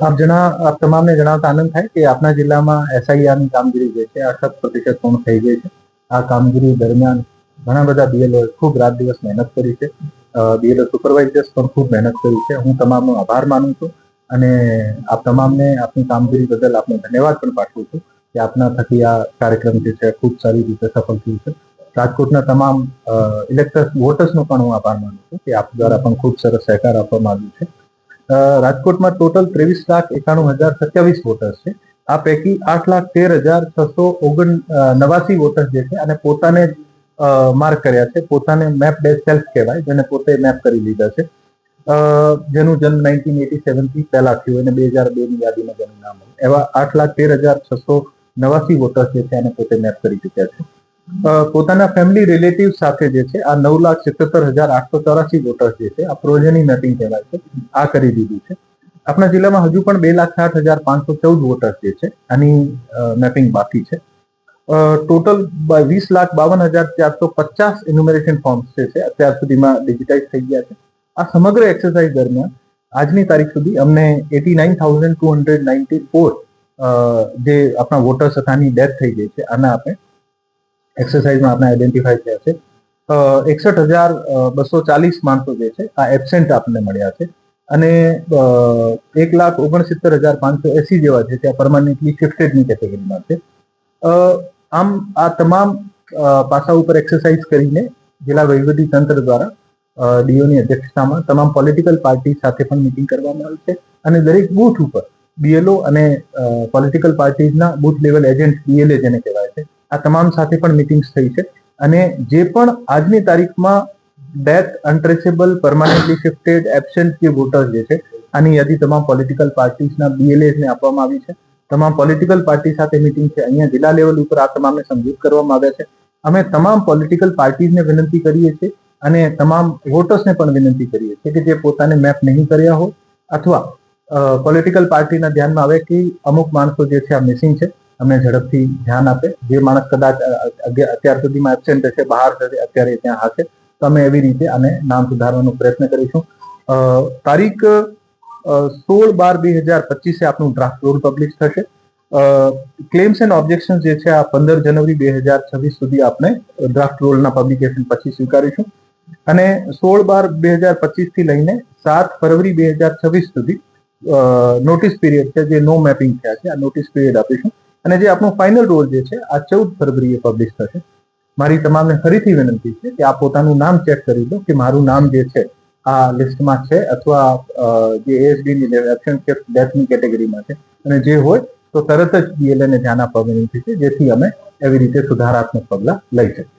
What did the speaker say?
આપ જણા, આપ તમામને જણાવતા આનંદ થાય કે આપના જિલ્લામાં એસઆઈઆરની કામગીરી જે છે શત પ્રતિશત પૂર્ણ થઈ ગઈ છે. આ કામગીરી દરમિયાન ઘણા બધા બીએલઓ ખૂબ રાત દિવસ મહેનત કરી છે. બીએલઓ સુપરવાઇઝર્સ પણ ખૂબ મહેનત કરી છે. હું તમામનો આભાર માનું છું અને આપ તમામને આપની કામગીરી બદલ આપને ધન્યવાદ પણ પાઠવું છું કે આપના થકી આ કાર્યક્રમ જે છે, ખૂબ સારી રીતે સફળ થયું છે. રાજકોટના તમામ ઇલેક્ટર વોટર્સનો પણ હું આભાર માનું છું કે આપ દ્વારા પણ ખૂબ સરસ સહકાર આપવામાં આવ્યો છે. રાજકોટમાં ટોટલ ત્રેવીસ લાખ એકાણું હજાર સત્યાવીસ વોટર્સ છે. આ પૈકી આઠ લાખ તેર હજાર છસો ઓગણ નવાસી વોટર્સ જે છે અને પોતાને માર્ક કર્યા છે. પોતાને મેપ ડે સેલ્ફ કહેવાય, જેને પોતે મેપ કરી લીધા છે. જેનું જન્મ નાઇન્ટીન એટી સેવનથી પહેલા થયું અને બે હજાર બેની યાદીમાં જેનું નામ એવા આઠ લાખ તેર હજાર છસો નવાસી વોટર્સ જે છે એને પોતે મેપ કરી ચૂક્યા છે. પોતાના ફેમિલી રિલેટિવ સાથે જે છે, આ નવ લાખ સિત્તેર હજાર આઠસો ચોરાસી વોટર્સ જે છે, આ પ્રોજેની મેપિંગ કહેવાય છે, આ કરી દીધું છે. આપણા જિલ્લામાં હજુ પણ બે લાખ સાઠ હજાર પાંચસો ચૌદ વોટર્સ જે છે, આની મેપિંગ બાકી છે. ટોટલ વીસ લાખ બાવન હજાર ચારસો પચાસ ઇન્યુમરેશન ફોર્મ્સ જે છે, અત્યાર સુધીમાં ડિજિટાઇઝ થઈ ગયા છે. આ સમગ્ર એક્સરસાઇઝ દરમિયાન આજની તારીખ સુધી અમને eighty nine thousand two hundred ninety four જે આપણા વોટર્સ હતાની ડેથ થઈ ગઈ છે, આના આપણે એક્સરસાઇઝમાં આપણે આઈડેન્ટિફાઈ થયા છે. એકસઠ હજાર બસો ચાલીસ માણસો જે છે, આ એબસેન્ટ આપણને મળ્યા છે. અને એક લાખ ઓગણસિત્તેર હજાર પાંચસો એસી જેવા છે ત્યાં પરમાનન્ટલી શિફ્ટેડની કેટેગરીમાં છે. આમ આ તમામ પાસા ઉપર એક્સરસાઇઝ કરીને જિલ્લા વહીવટી તંત્ર દ્વારા ડીઓની અધ્યક્ષતામાં તમામ પોલિટિકલ પાર્ટી સાથે પણ મિટિંગ કરવામાં આવી છે. અને દરેક બૂથ ઉપર બીએલઓ અને પોલિટિકલ પાર્ટીઝના બૂથ લેવલ એજન્ટ બીએલએ જેને કહેવાય આ તમામ સાથે પણ મિટિંગ્સ થઈ છે. અને જે પણ આજની તારીખમાં death untraceable permanently shifted absent જે વોટર્સ જે છે, આની યાદી તમામ પોલિટિકલ પાર્ટીઝના બીએલએસને આપવામાં આવી છે. તમામ પોલિટિકલ પાર્ટી સાથે મિટિંગ છે. અહીંયા જિલ્લા લેવલ ઉપર આ તમામને સમજૂત કરવામાં આવ્યા છે. અમે તમામ પોલિટિકલ પાર્ટીઝને વિનંતી કરીએ છીએ અને તમામ વોટર્સને પણ વિનંતી કરીએ છીએ કે જે પોતાને મેપ નહીં કર્યા હોય અથવા પોલિટિકલ પાર્ટીના ધ્યાનમાં આવે કે અમુક માણસો જે છે આ મિસિંગ છે. અમને ઝડપથી ધ્યાન આપે. જે માણસ કદાચ અત્યાર સુધીમાં એબસેન્ટ હશે, બહાર હશે અત્યારે ત્યાં હશે તો અમે એવી રીતે આને નામ સુધારવાનો પ્રયત્ન કરીશું. તારીખ સોળ બાર બે હજાર પચીસે આપનું ડ્રાફ્ટ રોલ પબ્લિશ થશે. ક્લેમ્સ એન્ડ ઓબ્જેક્શન જે છે, આ પંદર જનવરી બે હજાર છવ્વીસ સુધી આપણે ડ્રાફ્ટ રોલના પબ્લિકેશન પછી સ્વીકારીશું. અને સોળ બાર બે હજાર પચીસથી લઈને સાત ફરવરી બે હજાર છવ્વીસ સુધી નોટિસ પીરિયડ છે, જે નો મેપિંગ થયા છે, આ નોટિસ પીરિયડ આપીશું. અને જે આપણું ફાઇનલ રોલ જે છે, આ ચૌદ ફરવરીએ પબ્લિશ થશે. મારી તમામને ફરીથી વિનંતી છે કે આ પોતાનું નામ ચેક કરી લો કે મારું નામ જે છે, આ લિસ્ટમાં છે અથવા જે એએસબીની એબસેન્ટ ડેથની કેટેગરીમાં છે. અને જે હોય તો તરત જ બીએલએને ધ્યાન આપવા વિનંતી છે, જેથી અમે એવી રીતે સુધારાત્મક પગલાં લઈ શકીએ.